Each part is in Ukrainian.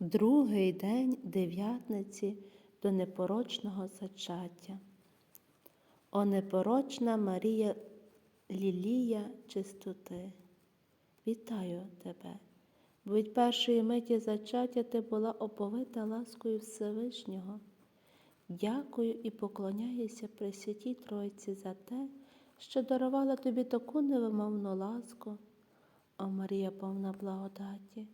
Другий день дев'ятниці до непорочного зачаття. О непорочна Марія Лілія чистоти. Вітаю тебе, бо від першої миті зачаття ти була оповита ласкою Всевишнього. Дякую і поклоняюся Пресвятій Тройці за те, що дарувала тобі таку невимовну ласку, о Марія повна благодаті.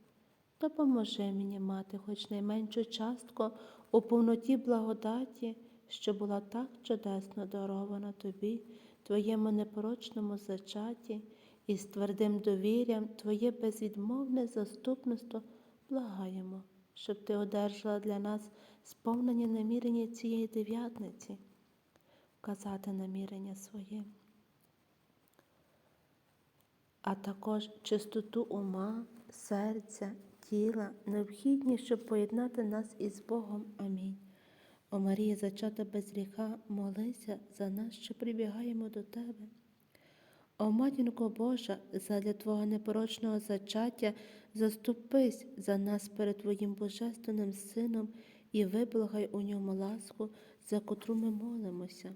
Допоможи мені мати хоч найменшу частку у повноті благодаті, що була так чудесно дарована тобі, твоєму непорочному зачаті, і з твердим довір'ям Твоє безвідмовне заступництво благаємо, щоб Ти одержала для нас сповнені намірення цієї дев'ятниці, вказати намірення своє, а також чистоту ума, серця, тіла, необхідні, щоб поєднати нас із Богом. Амінь. О Марія, зачата без гріха, молися за нас, що прибігаємо до Тебе. О матінко Божа, задля Твого непорочного зачаття, заступись за нас перед Твоїм Божественним Сином і виблагай у ньому ласку, за котру ми молимося.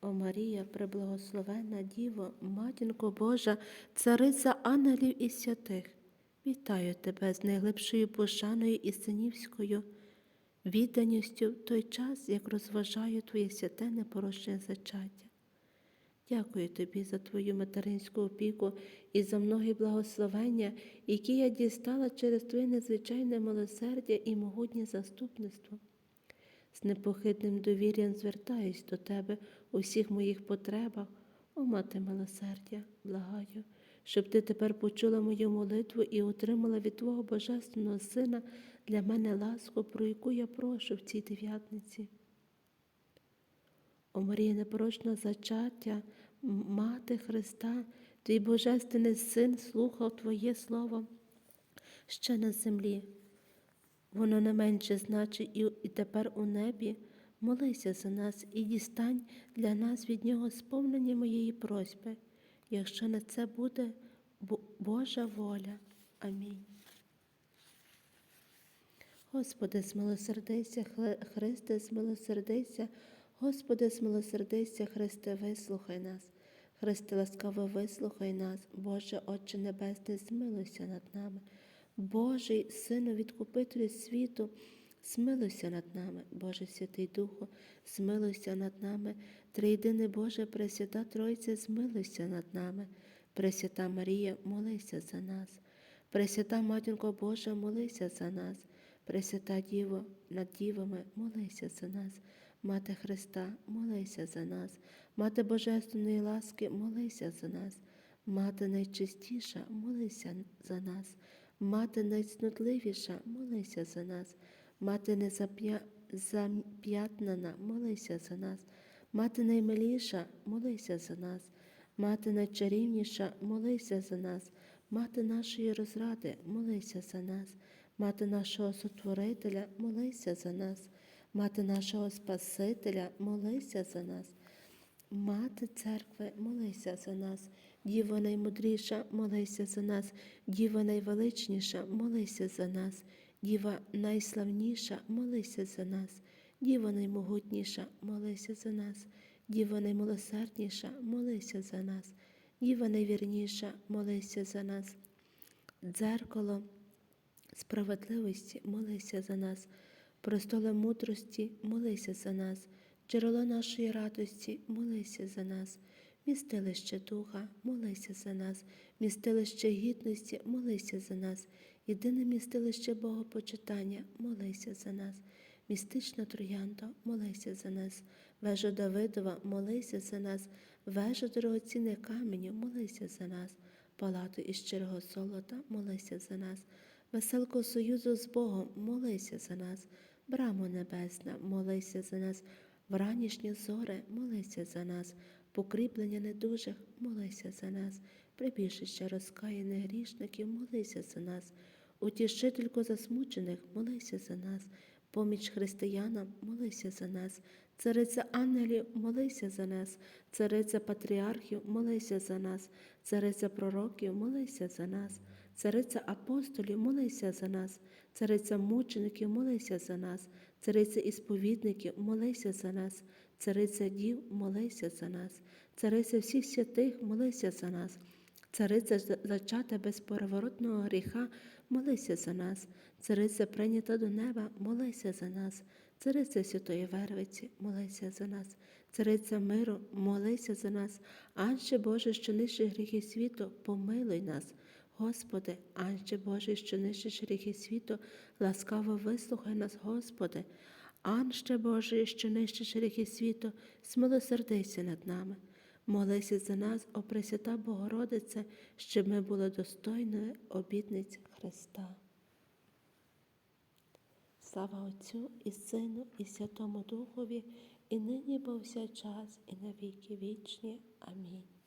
О Марія, преблагословенна Діво, матінко Божа, цариця ангелів і святих, вітаю тебе з найглибшою пошаною і синівською відданістю в той час, як розважаю Твоє святе непорочне зачаття. Дякую тобі за твою материнську опіку і за многі благословення, які я дістала через Твоє незвичайне милосердя і могутнє заступництво. З непохитним довір'ям звертаюсь до Тебе у всіх моїх потребах, о мати милосердя, благаю, щоб ти тепер почула мою молитву і отримала від Твого Божественного Сина для мене ласку, про яку я прошу в цій дев'ятниці. О Марія непорочного зачаття, Мати Христа, твій Божественний Син слухав Твоє Слово ще на землі. Воно не менше значить і, і тепер у небі. Молися за нас і дістань для нас від Нього сповнення моєї просьби, якщо на це буде Божа воля. Амінь. Господи, змилосердися, Христе, змилосердися, Господи, змилосердися, Христе, вислухай нас. Христе, ласкаво вислухай нас, Боже, Отче Небесний, змилуйся над нами. Божий Сину, відкупителю світу, змилуйся над нами, Боже Святий Духу, змилуйся над нами, Триєдине Боже, Пресвята Тройця, змилуйся над нами, Пресвята Марія, молися за нас. Пресвята Матінко Божа, молися за нас. Пресвята Діво, над дівами, молися за нас. Мати Христа, молися за нас. Мати Божественної ласки, молися за нас. Мати найчистіша, молися за нас. Мати найцнутливіша, молися за нас. Мати незап'я- зап'ятнана, молися за нас. Мати наймиліша, молися за нас. Мати найчарівніша, молися за нас. Мати нашої розради, молися за нас. Мати нашого Сотворителя, молися за нас. Мати нашого Спасителя, молися за нас. Мати церкви, молися за нас. Діво наймудріша, молися за нас. Діва найвеличніша, молися за нас. Діва найславніша, молися за нас. Діва наймогутніша, молися за нас. Діва наймилосердніша, молися за нас. Діва найвірніша, молися за нас. Дзеркало справедливості, молися за нас. Престоле мудрості, молися за нас. Джерело нашої радості, молися за нас. Містилище Духа, молися за нас, містилище гідності, молися за нас, єдине містилище Богопочитання, молися за нас, містична троянда, молися за нас, вежа Давидова, молися за нас, вежа дорогоцінних каменю, молися за нас, палату із щирого золота, молися за нас, веселко союзу з Богом, молися за нас, брамо небесна, молися за нас, вранішнє зоре, молися за нас, покріплення недужих, молися за нас, прибіжище розкаяних грішників, молися за нас, утішителько засмучених, молися за нас, поміч християнам, молися за нас, цариця ангелів, молися за нас, цариця патріархів, молися за нас, цариця пророків, молися за нас, Цариця апостолів, молися за нас, цариця мучеників, молися за нас, цариця ісповідників, молися за нас, цариця дів, молися за нас, цариця всіх святих, молися за нас. Цариця зачата без переворотного гріха, молися за нас. Цариця прийнята до неба, молися за нас. Цариця Святої Вервиці, молися за нас. Цариця миру, молися за нас. Анче Боже, що нищиш гріхи світу, помилуй нас. Господи, Анче Боже, що нищиш гріхи світу, ласкаво вислухай нас, Господи. Анче Боже, що нищиш гріхи світу, смилосердися над нами. Молися за нас, о Пресвята Богородице, щоб ми були достойною обітниць Христа. Слава Отцю і Сину, і Святому Духові, і нині, і повсякчас, і на віки вічні. Амінь.